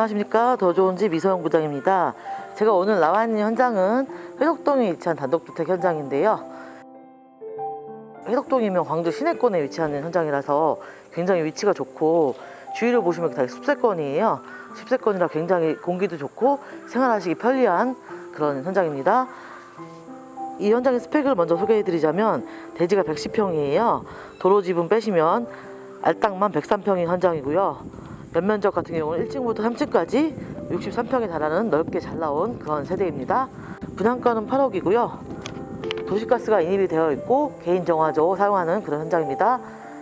안녕하십니까 더 좋은 집 이소영 부장입니다. 제가 오늘 나와 있는 현장은 회덕동에 위치한 단독주택 현장인데요. 회덕동이면 광주 시내권에 위치하는 현장이라서 굉장히 위치가 좋고 주위를 보시면 다 숲세권이에요. 숲세권이라 굉장히 공기도 좋고 생활하시기 편리한 그런 현장입니다. 이 현장의 스펙을 먼저 소개해 드리자면 대지가 110평이에요. 도로 지분 빼시면 알땅만 103평인 현장이고요. 연면적 같은 경우는 1층부터 3층까지 63평에 달하는 넓게 잘 나온 그런 세대입니다. 분양가는 8억이고요. 도시가스가 인입이 되어 있고 개인 정화조 사용하는 그런 현장입니다.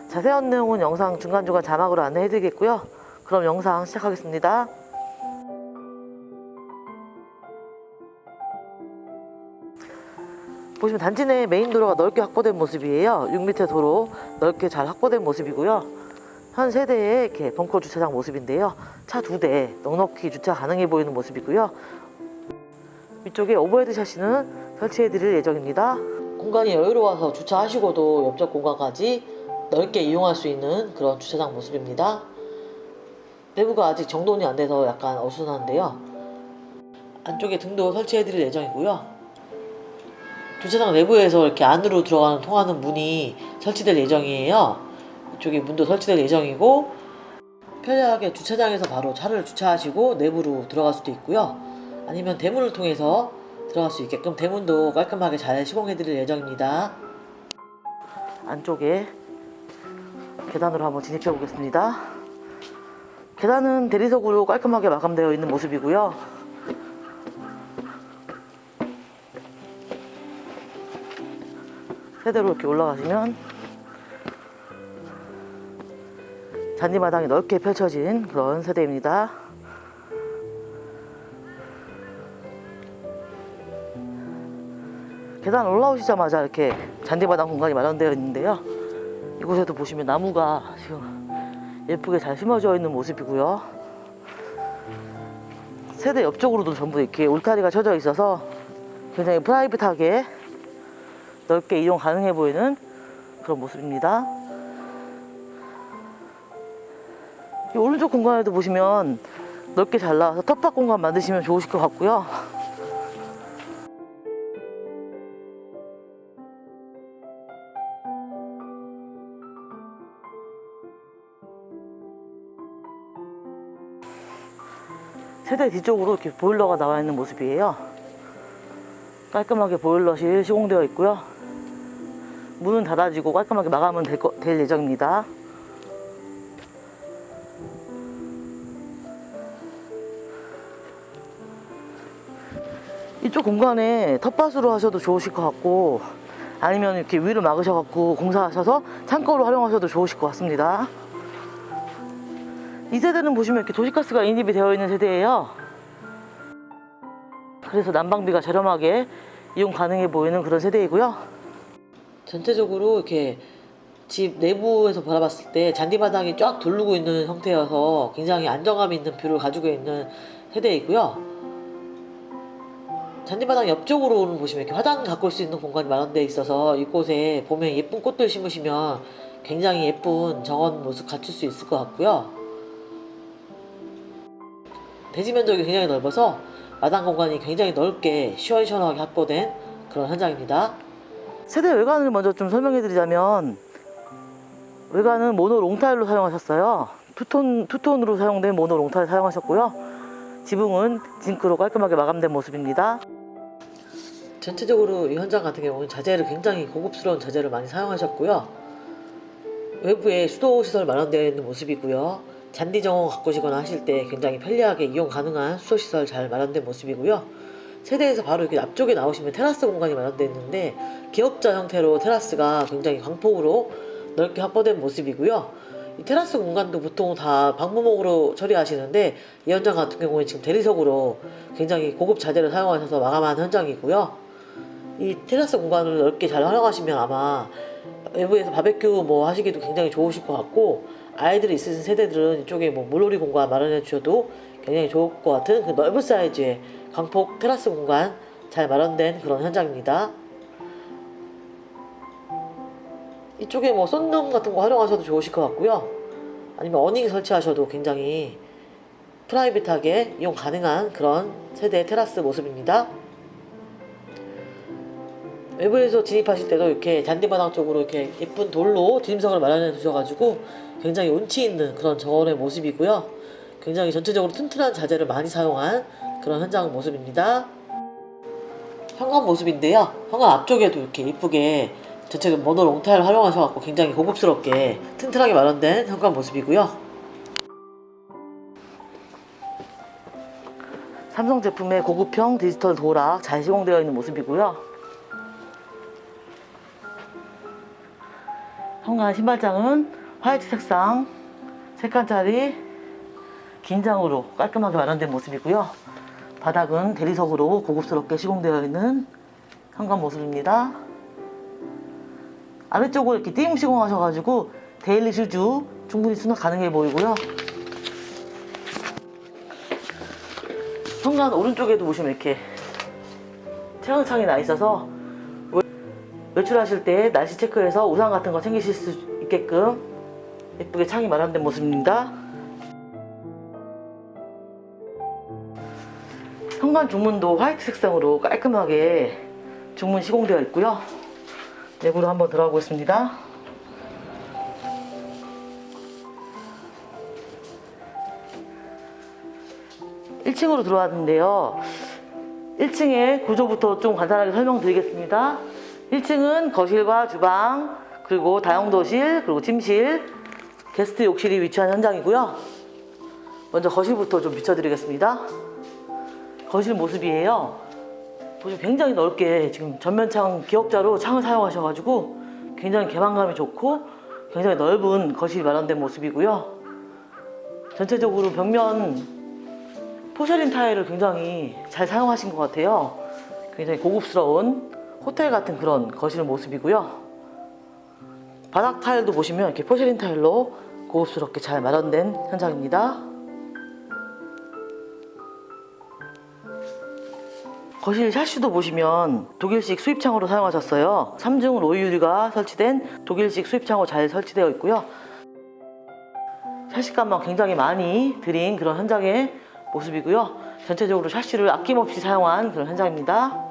자세한 내용은 영상 중간중간 자막으로 안내해 드리겠고요. 그럼 영상 시작하겠습니다. 보시면 단지 내 메인 도로가 넓게 확보된 모습이에요. 6m 도로 넓게 잘 확보된 모습이고요. 현 세대의 이렇게 벙커 주차장 모습인데요. 차 두 대 넉넉히 주차 가능해 보이는 모습이고요. 위쪽에 오버헤드 샤시는 설치해 드릴 예정입니다. 공간이 여유로워서 주차하시고도 옆쪽 공간까지 넓게 이용할 수 있는 그런 주차장 모습입니다. 내부가 아직 정돈이 안 돼서 약간 어수선한데요. 안쪽에 등도 설치해 드릴 예정이고요. 주차장 내부에서 이렇게 안으로 들어가는 통하는 문이 설치될 예정이에요. 이쪽에 문도 설치될 예정이고 편리하게 주차장에서 바로 차를 주차하시고 내부로 들어갈 수도 있고요. 아니면 대문을 통해서 들어갈 수 있게끔 대문도 깔끔하게 잘 시공해 드릴 예정입니다. 안쪽에 계단으로 한번 진입해 보겠습니다. 계단은 대리석으로 깔끔하게 마감되어 있는 모습이고요. 세대로 이렇게 올라가시면 잔디마당이 넓게 펼쳐진 그런 세대입니다. 계단 올라오시자마자 이렇게 잔디마당 공간이 마련되어 있는데요. 이곳에도 보시면 나무가 지금 예쁘게 잘 심어져 있는 모습이고요. 세대 옆쪽으로도 전부 이렇게 울타리가 쳐져 있어서 굉장히 프라이빗하게 넓게 이용 가능해 보이는 그런 모습입니다. 이 오른쪽 공간에도 보시면 넓게 잘 나와서 텃밭 공간 만드시면 좋으실 것 같고요. 세대 뒤쪽으로 이렇게 보일러가 나와 있는 모습이에요. 깔끔하게 보일러실 시공되어 있고요. 문은 닫아지고 깔끔하게 마감은 될, 거- 될 예정입니다. 이쪽 공간에 텃밭으로 하셔도 좋으실 것 같고 아니면 이렇게 위를 막으셔갖고 공사하셔서 창고로 활용하셔도 좋으실 것 같습니다. 이 세대는 보시면 이렇게 도시가스가 인입이 되어 있는 세대예요. 그래서 난방비가 저렴하게 이용 가능해 보이는 그런 세대이고요. 전체적으로 이렇게 집 내부에서 바라봤을 때 잔디바닥이 쫙 두르고 있는 형태여서 굉장히 안정감 있는 뷰를 가지고 있는 세대이고요. 잔디바닥 옆쪽으로는 보시면 이렇게 화단 가꿀 수 있는 공간이 마련되어 있어서 이곳에 보면 예쁜 꽃들 심으시면 굉장히 예쁜 정원 모습 갖출 수 있을 것 같고요. 대지 면적이 굉장히 넓어서 마당 공간이 굉장히 넓게 시원시원하게 확보된 그런 현장입니다. 세대 외관을 먼저 좀 설명해 드리자면 외관은 모노 롱타일로 사용하셨어요. 투톤, 투톤으로 사용된 모노 롱타일 사용하셨고요. 지붕은 징크로 깔끔하게 마감된 모습입니다. 전체적으로 이 현장 같은 경우는 자재를 굉장히 고급스러운 자재를 많이 사용하셨고요. 외부에 수도 시설 마련되어 있는 모습이고요. 잔디 정원 가꾸시거나 하실 때 굉장히 편리하게 이용 가능한 수도 시설 잘 마련된 모습이고요. 세대에서 바로 이렇게 앞쪽에 나오시면 테라스 공간이 마련되어 있는데 기역자 형태로 테라스가 굉장히 광폭으로 넓게 확보된 모습이고요. 이 테라스 공간도 보통 다 방부목으로 처리하시는데 이 현장 같은 경우는 지금 대리석으로 굉장히 고급 자재를 사용하셔서 마감한 현장이고요. 이 테라스 공간을 넓게 잘 활용하시면 아마 외부에서 바베큐 뭐 하시기도 굉장히 좋으실 것 같고 아이들이 있으신 세대들은 이쪽에 뭐 물놀이 공간 마련해 주셔도 굉장히 좋을 것 같은 그 넓은 사이즈의 광폭 테라스 공간 잘 마련된 그런 현장입니다. 이쪽에 뭐 썬룸 같은 거 활용하셔도 좋으실 것 같고요. 아니면 어닝 설치하셔도 굉장히 프라이빗하게 이용 가능한 그런 세대 테라스 모습입니다. 외부에서 진입하실 때도 이렇게 잔디마당 쪽으로 이렇게 예쁜 돌로 디딤석을 마련해 두셔가지고 굉장히 운치 있는 그런 정원의 모습이고요. 굉장히 전체적으로 튼튼한 자재를 많이 사용한 그런 현장 모습입니다. 현관 모습인데요. 현관 앞쪽에도 이렇게 이쁘게 전체 모노 롱타일 활용하셔갖고 굉장히 고급스럽게 튼튼하게 마련된 현관 모습이고요. 삼성 제품의 고급형 디지털 도락 잘 시공되어 있는 모습이고요. 현관 신발장은 화이트 색상 세 칸짜리 긴장으로 깔끔하게 마련된 모습이고요. 바닥은 대리석으로 고급스럽게 시공되어 있는 현관 모습입니다. 아래쪽으로 이렇게 띄움 시공하셔가지고 데일리 슈즈 충분히 수납 가능해 보이고요. 현관 오른쪽에도 보시면 이렇게 채광창이 나 있어서 외- 외출하실 때 날씨 체크해서 우산 같은 거 챙기실 수 있게끔 예쁘게 창이 마련된 모습입니다. 현관 중문도 화이트 색상으로 깔끔하게 중문 시공되어 있고요. 내부로 한번 들어가 보겠습니다. 일층으로 들어왔는데요. 1층의 구조부터 좀 간단하게 설명드리겠습니다. 1층은 거실과 주방, 그리고 다용도실, 그리고 침실, 게스트 욕실이 위치한 현장이고요. 먼저 거실부터 좀 비춰드리겠습니다. 거실 모습이에요. 보시면 굉장히 넓게 지금 전면창 기역자로 창을 사용하셔가지고 굉장히 개방감이 좋고 굉장히 넓은 거실이 마련된 모습이고요. 전체적으로 벽면 포셔린 타일을 굉장히 잘 사용하신 것 같아요. 굉장히 고급스러운 호텔 같은 그런 거실 모습이고요. 바닥 타일도 보시면 이렇게 포셔린 타일로 고급스럽게 잘 마련된 현장입니다. 거실 샤시도 보시면 독일식 수입창으로 사용하셨어요. 3중 로이 유리가 설치된 독일식 수입창으로 잘 설치되어 있고요. 샤시값만 굉장히 많이 들인 그런 현장의 모습이고요. 전체적으로 샤시를 아낌없이 사용한 그런 현장입니다.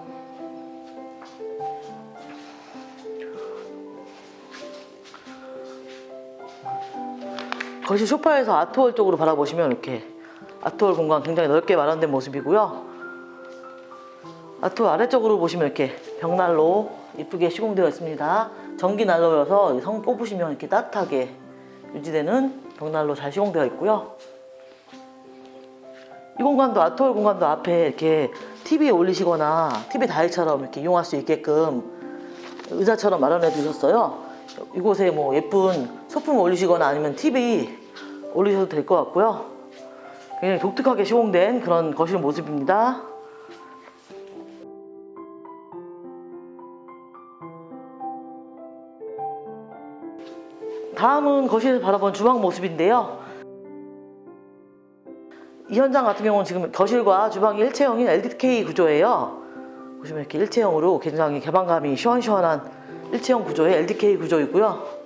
거실 소파에서 아트월 쪽으로 바라보시면 이렇게 아트월 공간 굉장히 넓게 마련된 모습이고요. 아트월 아래쪽으로 보시면 이렇게 벽난로 이쁘게 시공되어 있습니다. 전기 난로여서 성 꼽으시면 이렇게 따뜻하게 유지되는 벽난로 잘 시공되어 있고요. 이 공간도 아트월 공간도 앞에 이렇게 TV에 올리시거나 TV 다이처럼 이렇게 이용할 수 있게끔 의자처럼 마련해 두셨어요. 이곳에 뭐 예쁜 소품 올리시거나 아니면 TV 올리셔도 될 것 같고요. 굉장히 독특하게 시공된 그런 거실 모습입니다. 다음은 거실에서 바라본 주방 모습인데요. 이 현장 같은 경우는 지금 거실과 주방이 일체형인 LDK 구조예요. 보시면 이렇게 일체형으로 굉장히 개방감이 시원시원한 일체형 구조의 LDK 구조이고요.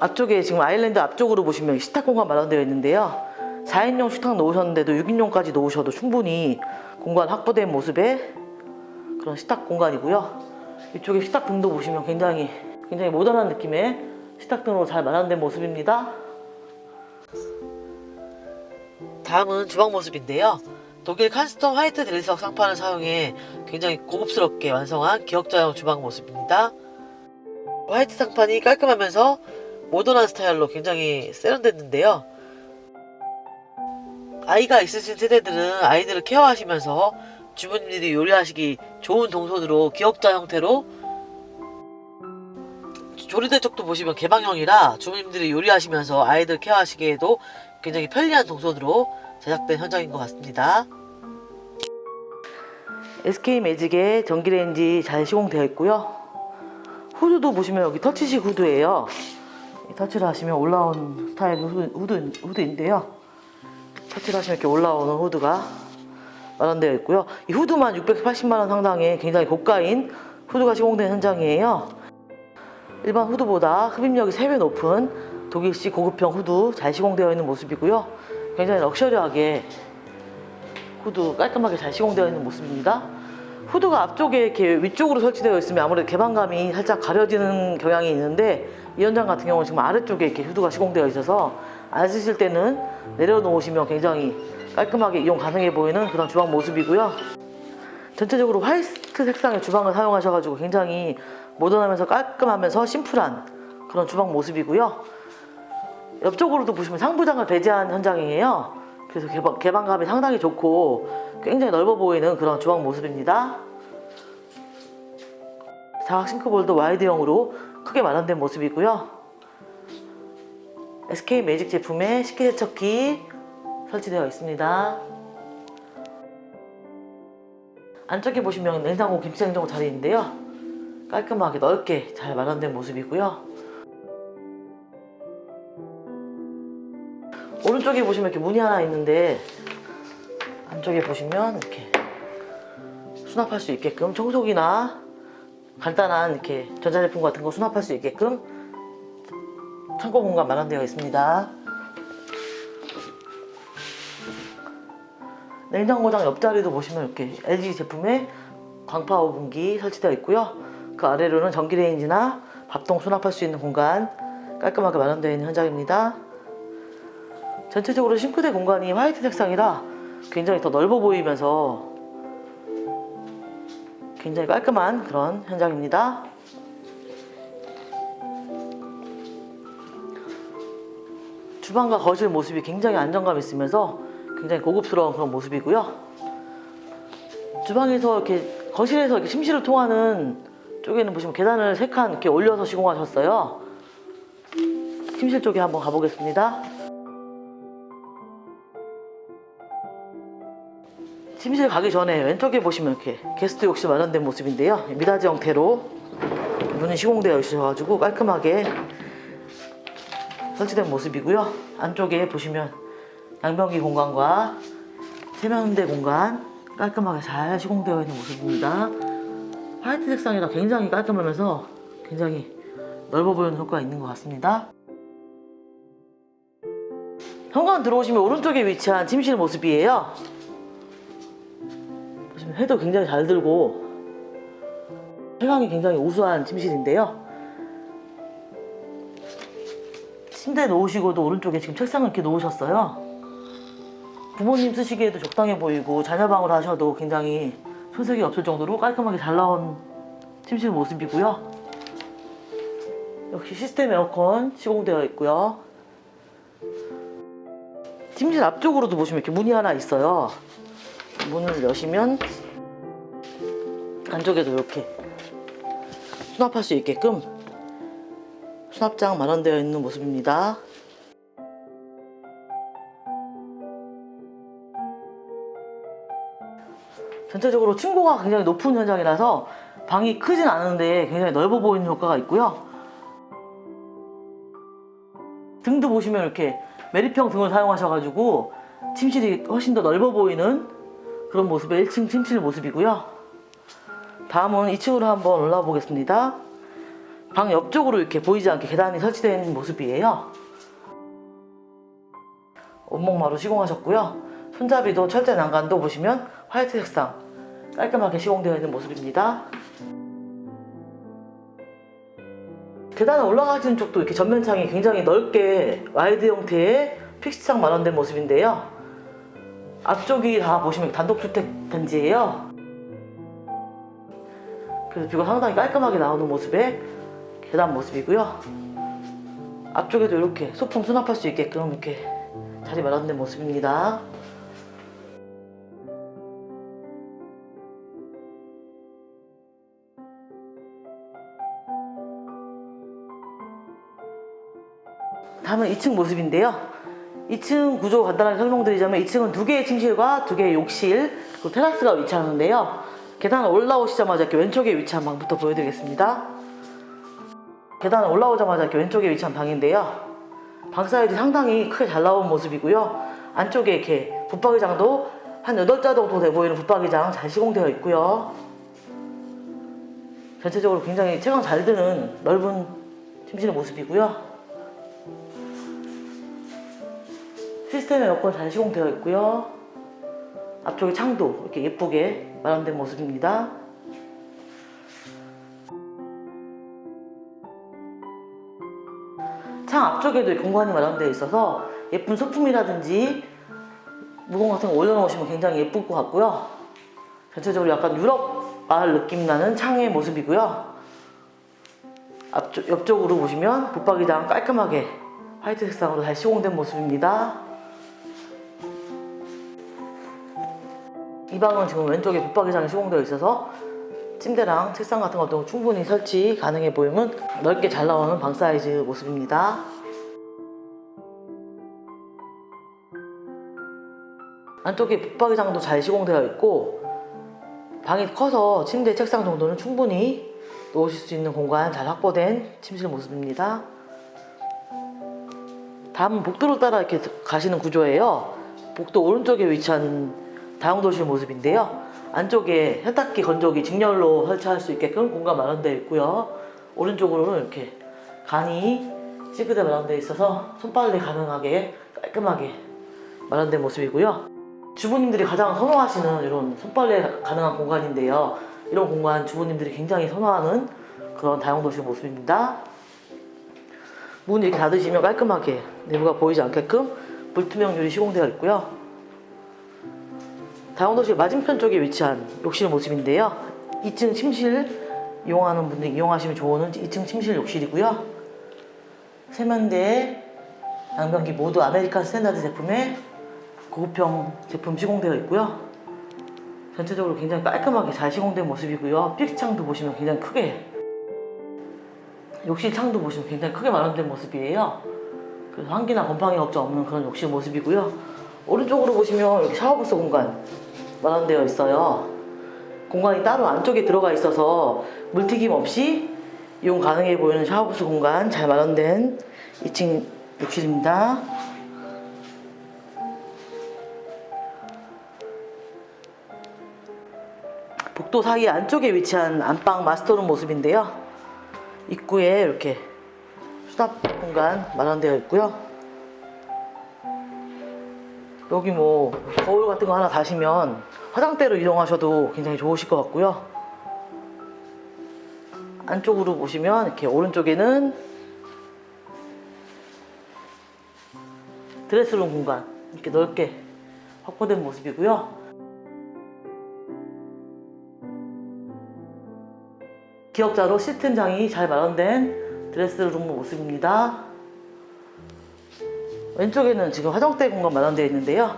앞쪽에 지금 아일랜드 앞쪽으로 보시면 식탁 공간 마련되어 있는데요. 4인용 식탁 놓으셨는데도 6인용까지 놓으셔도 충분히 공간 확보된 모습의 그런 식탁 공간이고요. 이쪽에 식탁 등도 보시면 굉장히 굉장히 모던한 느낌의 식탁 등으로 잘 마련된 모습입니다. 다음은 주방 모습인데요. 독일 칸스톤 화이트 대리석 상판을 사용해 굉장히 고급스럽게 완성한 기역자형 주방 모습입니다. 화이트 상판이 깔끔하면서 모던한 스타일로 굉장히 세련됐는데요. 아이가 있으신 세대들은 아이들을 케어하시면서 주부님들이 요리하시기 좋은 동선으로 기역자 형태로 조리대 쪽도 보시면 개방형이라 주부님들이 요리하시면서 아이들 케어하시기에도 굉장히 편리한 동선으로 제작된 현장인 것 같습니다. SK 매직의 전기레인지 잘 시공되어 있고요. 후드도 보시면 여기 터치식 후드예요. 이 터치를 하시면 올라온 스타일 후드, 후드, 후드 인데요. 터치를 하시면 이렇게 올라오는 후드가 마련되어 있고요. 이 후드만 680만 원 상당의 굉장히 고가인 후드가 시공된 현장이에요. 일반 후드보다 흡입력이 3배 높은 독일식 고급형 후드 잘 시공되어 있는 모습이고요. 굉장히 럭셔리하게 후드 깔끔하게 잘 시공되어 있는 모습입니다. 후드가 앞쪽에 이렇게 위쪽으로 설치되어 있으면 아무래도 개방감이 살짝 가려지는 경향이 있는데 이 현장 같은 경우는 지금 아래쪽에 이렇게 후드가 시공되어 있어서 안 쓰실 때는 내려놓으시면 굉장히 깔끔하게 이용 가능해 보이는 그런 주방 모습이고요. 전체적으로 화이트 색상의 주방을 사용하셔가지고 굉장히 모던하면서 깔끔하면서 심플한 그런 주방 모습이고요. 옆쪽으로도 보시면 상부장을 배제한 현장이에요. 그래서 개방, 개방감이 상당히 좋고 굉장히 넓어 보이는 그런 주방 모습입니다. 사각 싱크볼도 와이드형으로 크게 마련된 모습이고요. SK 매직 제품의 식기세척기 설치되어 있습니다. 안쪽에 보시면 냉장고, 김치 냉장고 자리인데요. 깔끔하게 넓게 잘 마련된 모습이고요. 오른쪽에 보시면 이렇게 문이 하나 있는데 안쪽에 보시면 이렇게 수납할 수 있게끔 청소기나 간단한 이렇게 전자제품 같은 거 수납할 수 있게끔 창고 공간 마련되어 있습니다. 냉장고장 옆자리도 보시면 이렇게 LG 제품의 광파 오븐기 설치되어 있고요. 그 아래로는 전기레인지나 밥통 수납할 수 있는 공간 깔끔하게 마련되어 있는 현장입니다. 전체적으로 싱크대 공간이 화이트 색상이라 굉장히 더 넓어 보이면서 굉장히 깔끔한 그런 현장입니다. 주방과 거실 모습이 굉장히 안정감 있으면서 굉장히 고급스러운 그런 모습이고요. 주방에서 이렇게 거실에서 이렇게 침실을 통하는 쪽에는 보시면 계단을 세 칸 이렇게 올려서 시공하셨어요. 침실 쪽에 한번 가보겠습니다. 침실 가기 전에 왼쪽에 보시면 이렇게 게스트 욕실 마련된 모습인데요. 미라지 형태로 문이 시공되어 있어가지고 깔끔하게 설치된 모습이고요. 안쪽에 보시면 양변기 공간과 세면대 공간 깔끔하게 잘 시공되어 있는 모습입니다. 화이트 색상이라 굉장히 깔끔하면서 굉장히 넓어 보이는 효과가 있는 것 같습니다. 현관 들어오시면 오른쪽에 위치한 침실 모습이에요. 해도 굉장히 잘 들고 채광이 굉장히 우수한 침실인데요. 침대 놓으시고도 오른쪽에 지금 책상을 이렇게 놓으셨어요. 부모님 쓰시기에도 적당해 보이고 자녀방으로 하셔도 굉장히 손색이 없을 정도로 깔끔하게 잘 나온 침실 모습이고요. 역시 시스템 에어컨 시공되어 있고요. 침실 앞쪽으로도 보시면 이렇게 문이 하나 있어요. 문을 여시면 안쪽에도 이렇게 수납할 수 있게끔 수납장 마련되어 있는 모습입니다. 전체적으로 층고가 굉장히 높은 현장이라서 방이 크진 않은데 굉장히 넓어 보이는 효과가 있고요. 등도 보시면 이렇게 메리평 등을 사용하셔가지고 침실이 훨씬 더 넓어 보이는 그런 모습의 1층 침실 모습이고요. 다음은 2층으로 한번 올라와 보겠습니다. 방 옆쪽으로 이렇게 보이지 않게 계단이 있는 모습이에요. 온목마루 시공하셨고요. 손잡이도 철제 난간도 보시면 화이트 색상 깔끔하게 시공되어 있는 모습입니다. 계단을 올라가시는 쪽도 이렇게 전면창이 굉장히 넓게 와이드 형태의 픽스창 마련된 모습인데요. 앞쪽이 다 보시면 단독주택 단지예요. 그래서 뷰가 상당히 깔끔하게 나오는 모습의 계단 모습이고요. 앞쪽에도 이렇게 소품 수납할 수 있게끔 이렇게 자리 마련된 모습입니다. 다음은 2층 모습인데요. 2층 구조 간단하게 설명드리자면 2층은 두 개의 침실과 두 개의 욕실 그리고 테라스가 위치하는데요. 계단을 올라오시자마자 이렇게 왼쪽에 위치한 방부터 보여드리겠습니다. 계단을 올라오자마자 이렇게 왼쪽에 위치한 방인데요. 방 사이즈 상당히 크게 잘 나온 모습이고요. 안쪽에 이렇게 붙박이장도 한 8자 정도 돼 보이는 붙박이장 잘 시공되어 있고요. 전체적으로 굉장히 체감 잘 드는 넓은 침실의 모습이고요. 시스템 에어컨 잘 시공되어 있고요. 앞쪽에 창도 이렇게 예쁘게 마련된 모습입니다. 창 앞쪽에도 공간이 마련되어 있어서 예쁜 소품이라든지 무공 같은 거 올려놓으시면 굉장히 예쁠 것 같고요. 전체적으로 약간 유럽 마을 느낌 나는 창의 모습이고요. 앞쪽, 옆쪽으로 보시면 붙박이장 깔끔하게 화이트 색상으로 잘 시공된 모습입니다. 이 방은 지금 왼쪽에 붙박이장이 시공되어 있어서 침대랑 책상 같은 것도 충분히 설치 가능해 보이는 넓게 잘 나오는 방 사이즈 모습입니다. 안쪽에 붙박이장도 잘 시공되어 있고 방이 커서 침대, 책상 정도는 충분히 놓으실 수 있는 공간 잘 확보된 침실 모습입니다. 다음은 복도를 따라 이렇게 가시는 구조예요. 복도 오른쪽에 위치한 다용도실 모습인데요. 안쪽에 세탁기, 건조기, 직렬로 설치할 수 있게끔 공간 마련되어 있고요. 오른쪽으로는 이렇게 간이 싱크대 마련되어 있어서 손빨래 가능하게 깔끔하게 마련된 모습이고요. 주부님들이 가장 선호하시는 이런 손빨래 가능한 공간인데요. 이런 공간 주부님들이 굉장히 선호하는 그런 다용도실 모습입니다. 문 이렇게 닫으시면 깔끔하게 내부가 보이지 않게끔 불투명 유리 시공되어 있고요. 다용도실 맞은편 쪽에 위치한 욕실 모습인데요. 2층 침실 이용하는 분들 이용하시면 좋은 2층 침실 욕실이고요. 세면대, 양변기 모두 아메리칸 스탠다드 제품의 고급형 제품 시공되어 있고요. 전체적으로 굉장히 깔끔하게 잘 시공된 모습이고요. 필기창도 보시면 굉장히 크게 욕실 창도 보시면 굉장히 크게 마련된 모습이에요. 그래서 환기나 곰팡이 걱정 없는 그런 욕실 모습이고요. 오른쪽으로 보시면 여기 샤워부스 공간 마련되어 있어요. 공간이 따로 안쪽에 들어가 있어서 물튀김 없이 이용 가능해 보이는 샤워부스 공간 잘 마련된 2층 욕실입니다. 복도 사이 안쪽에 위치한 안방 마스터룸 모습인데요. 입구에 이렇게 수납 공간 마련되어 있고요. 여기 뭐 거울 같은 거 하나 다시면 화장대로 이용하셔도 굉장히 좋으실 것 같고요. 안쪽으로 보시면 이렇게 오른쪽에는 드레스룸 공간 이렇게 넓게 확보된 모습이고요. 기역자로 시스템장이 잘 마련된 드레스룸 모습입니다. 왼쪽에는 지금 화장대 공간 마련되어 있는데요.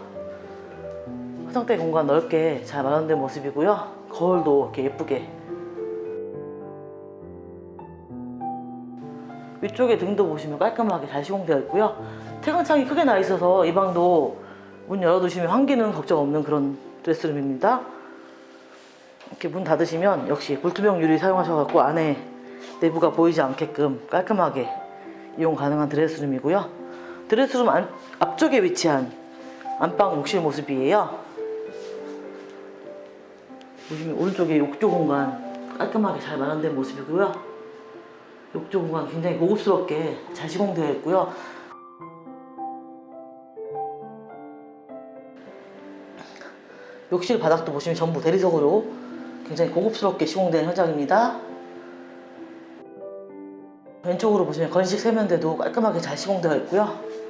화장대 공간 넓게 잘 마련된 모습이고요. 거울도 이렇게 예쁘게. 위쪽에 등도 보시면 깔끔하게 잘 시공되어 있고요. 태광창이 크게 나 있어서 이 방도 문 열어두시면 환기는 걱정 없는 그런 드레스룸입니다. 이렇게 문 닫으시면 역시 불투명 유리 사용하셔갖고 안에 내부가 보이지 않게끔 깔끔하게 이용 가능한 드레스룸이고요. 드레스룸 안- 앞쪽에 위치한 안방 욕실 모습이에요. 보시면 오른쪽에 욕조 공간 깔끔하게 잘 마련된 모습이고요. 욕조 공간 굉장히 고급스럽게 잘 시공되어 있고요. 욕실 바닥도 보시면 전부 대리석으로 굉장히 고급스럽게 시공된 현장입니다. 왼쪽으로 보시면 건식 세면대도 깔끔하게 잘 시공되어 있고요.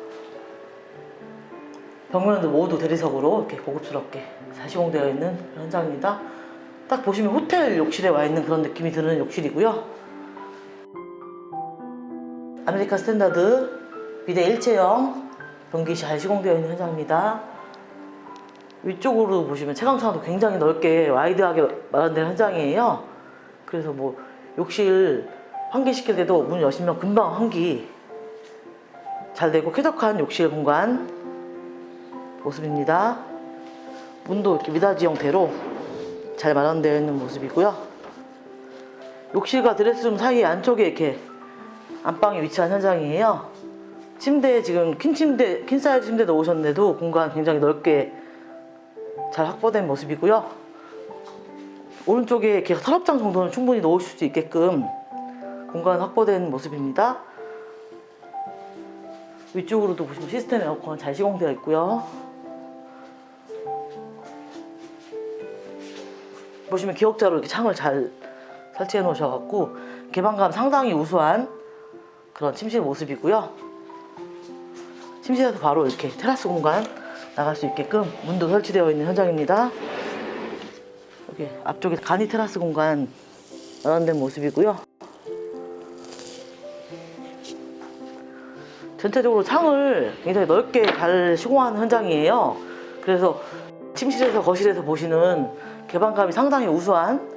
벽면도 모두 대리석으로 이렇게 고급스럽게 잘 시공되어 있는 현장입니다. 딱 보시면 호텔 욕실에 와 있는 그런 느낌이 드는 욕실이고요. 아메리칸 스탠다드 비대 일체형 변기 잘 시공되어 있는 현장입니다. 위쪽으로 보시면 채광창도 굉장히 넓게 와이드하게 마련된 현장이에요. 그래서 뭐 욕실 환기시킬 때도 문 여시면 금방 환기 잘 되고 쾌적한 욕실 공간 모습입니다. 문도 이렇게 미닫이 형태로 잘 마련되어 있는 모습이고요. 욕실과 드레스룸 사이 안쪽에 이렇게 안방이 위치한 현장이에요. 침대 지금 퀸 침대 퀸 사이즈 침대 넣으셨는데도 공간 굉장히 넓게 잘 확보된 모습이고요. 오른쪽에 이렇게 서랍장 정도는 충분히 넣으실 수 있게끔 공간 확보된 모습입니다. 위쪽으로도 보시면 시스템 에어컨 잘 시공되어 있고요. 보시면 기역자로 이렇게 창을 잘 설치해 놓으셔갖고 개방감 상당히 우수한 그런 침실 모습이고요. 침실에서 바로 이렇게 테라스 공간 나갈 수 있게끔 문도 설치되어 있는 현장입니다. 여기 앞쪽에 간이 테라스 공간 마련된 모습이고요. 전체적으로 창을 굉장히 넓게 잘 시공한 현장이에요. 그래서 침실에서 거실에서 보시는 개방감이 상당히 우수한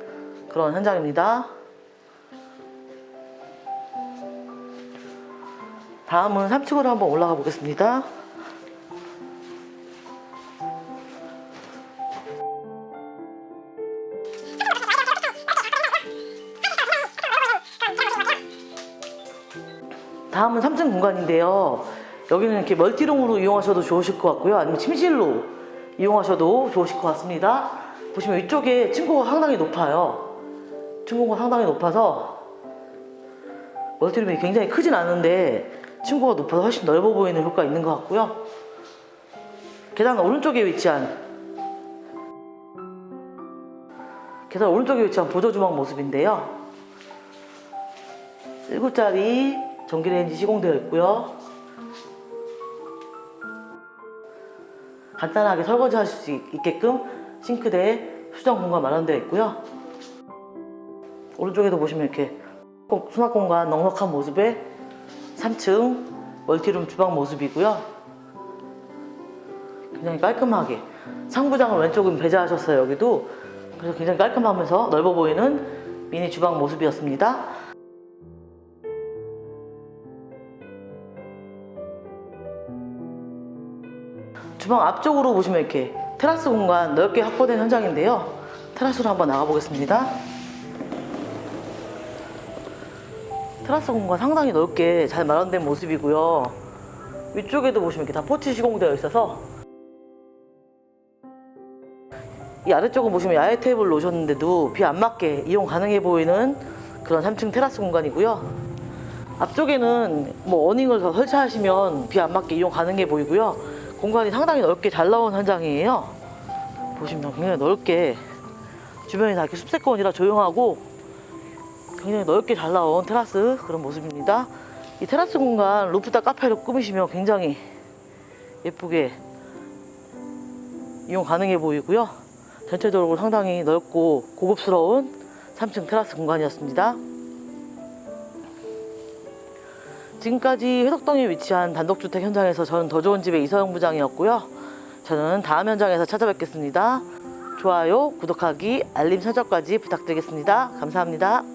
그런 현장입니다. 다음은 3층으로 한번 올라가 보겠습니다. 다음은 3층 공간인데요. 여기는 이렇게 멀티룸으로 이용하셔도 좋으실 것 같고요. 아니면 침실로 이용하셔도 좋으실 것 같습니다. 보시면 이쪽에 층고가 상당히 높아요. 층고가 상당히 높아서 멀티룸이 굉장히 크진 않은데 층고가 높아서 훨씬 넓어 보이는 효과가 있는 것 같고요. 계단 오른쪽에 위치한 계단 오른쪽에 위치한 보조 주방 모습인데요. 7짜리 전기레인지 시공되어 있고요. 간단하게 설거지 하실 수 있- 있게끔 싱크대, 수정 공간 마련되어 있고요. 오른쪽에도 보시면 이렇게 꼭 수납 공간 넉넉한 모습의 3층 멀티룸 주방 모습이고요. 굉장히 깔끔하게 상부장을 왼쪽은 배제하셨어요. 여기도 그래서 굉장히 깔끔하면서 넓어 보이는 미니 주방 모습이었습니다. 주방 앞쪽으로 보시면 이렇게 테라스 공간 넓게 확보된 현장인데요. 테라스로 한번 나가 보겠습니다. 테라스 공간 상당히 넓게 잘 마련된 모습이고요. 위쪽에도 보시면 이렇게 다 포치 시공되어 있어서 이 아래쪽은 보시면 야외 테이블 놓으셨는데도 비 안 맞게 이용 가능해 보이는 그런 3층 테라스 공간이고요. 앞쪽에는 뭐 어닝을 더 설치하시면 비 안 맞게 이용 가능해 보이고요. 공간이 상당히 넓게 잘 나온 현장이에요. 보시면 굉장히 넓게 주변이 다 이렇게 숲세권이라 조용하고 굉장히 넓게 잘 나온 테라스 그런 모습입니다. 이 테라스 공간 루프탑 카페로 꾸미시면 굉장히 예쁘게 이용 가능해 보이고요. 전체적으로 상당히 넓고 고급스러운 3층 테라스 공간이었습니다. 지금까지 회덕동에 위치한 단독주택 현장에서 저는 더 좋은 집의 이서영 부장이었고요. 저는 다음 현장에서 찾아뵙겠습니다. 좋아요, 구독하기, 알림 설정까지 부탁드리겠습니다. 감사합니다.